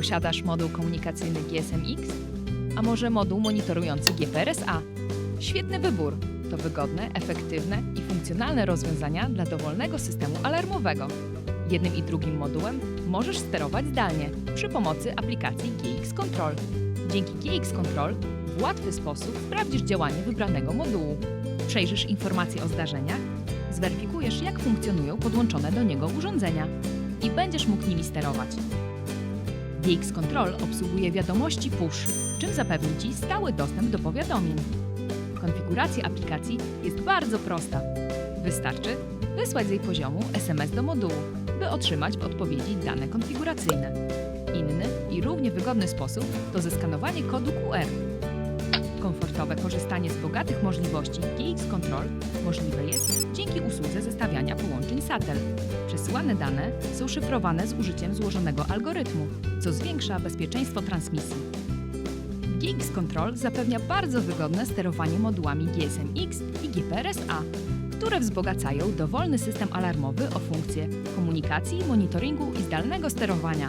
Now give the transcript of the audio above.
posiadasz moduł komunikacyjny GSM-X? A może moduł monitorujący GPRS-A? Świetny wybór! To wygodne, efektywne i funkcjonalne rozwiązania dla dowolnego systemu alarmowego. Jednym i drugim modułem możesz sterować zdalnie przy pomocy aplikacji GX Control. Dzięki GX Control w łatwy sposób sprawdzisz działanie wybranego modułu. Przejrzysz informacje o zdarzeniach, zweryfikujesz jak funkcjonują podłączone do niego urządzenia i będziesz mógł nimi sterować. GX Control obsługuje wiadomości push, czym zapewni Ci stały dostęp do powiadomień. Konfiguracja aplikacji jest bardzo prosta. Wystarczy wysłać z jej poziomu SMS do modułu, by otrzymać w odpowiedzi dane konfiguracyjne. Inny i równie wygodny sposób to zeskanowanie kodu QR. Komfortowe korzystanie z bogatych możliwości GX Control możliwe jest dzięki usłudze zestawiania połączeń SATEL. Przesyłane dane są szyfrowane z użyciem złożonego algorytmu, co zwiększa bezpieczeństwo transmisji. GX Control zapewnia bardzo wygodne sterowanie modułami GSM-X i GPRS-A, które wzbogacają dowolny system alarmowy o funkcje komunikacji, monitoringu i zdalnego sterowania.